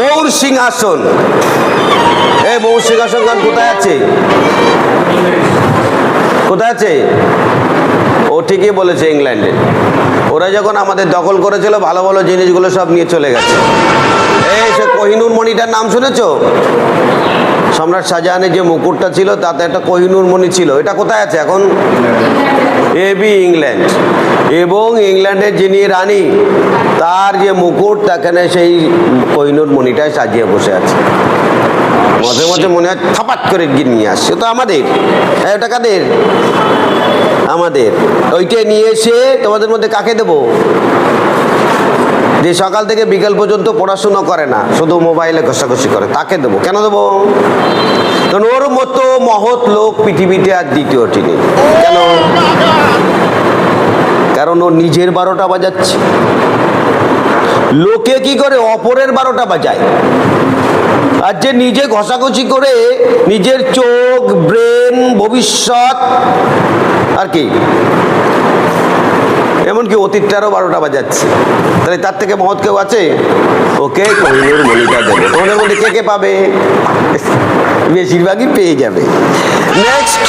মৌর সিংহাসন। এই মৌর সিংহাসন গান কোথায় আছে? কোথায় আছে? ও ঠিকই বলেছে ইংল্যান্ডে। ওরা যখন আমাদের দখল করেছিল, ভালো ভালো জিনিসগুলো সব নিয়ে চলে গেছে। এই সে কোহিনুর মণিটার নাম শুনেছো? সম্রাট শাহজাহানের যে মুকুটটা ছিল, তাতে একটা কোহিনুর মণি ছিল। এটা কোথায় আছে এখন? AB England. এবং ইংল্যান্ডের যিনি রানী তার যে মুকুট তাখানে সেই কোহিনুর মণিটায় সাজিয়ে বসে আছে। মাঝে মাঝে মনে হয় থাপাত করে গিয়ে নিয়ে আসছে। তো আমাদের এই, ওটা কাদের? আমাদের। ওইটাই নিয়ে এসে তোমাদের মধ্যে কাকে দেবো? যে সকাল থেকে বিকেল পর্যন্ত পড়াশুনো করে না শুধু মোবাইলে ঘষাঘষি করে তাকে দেবো। কেন দেবো? কারণ ওর মতো মহৎ লোক পৃথিবীতে আর দ্বিতীয়টি নেই। কেন? কারণ ও নিজের বারোটা বাজাচ্ছে। লোকে কি করে অপরের বারোটা বাজায়? আর যে নিজে ঘষাঘষি করে নিজের চোখ, ব্রেন, ভবিষ্যৎ, আর কি? এমনকি অতীতটারও বারোটা বাজাচ্ছে। তাহলে তার থেকে মহৎ কেউ আছে? ওকে কোহিনুর মণিটা দেবে। তোমাদের মধ্যে কে কে পাবে? বেশিরভাগই পেয়ে যাবে। নেক্সট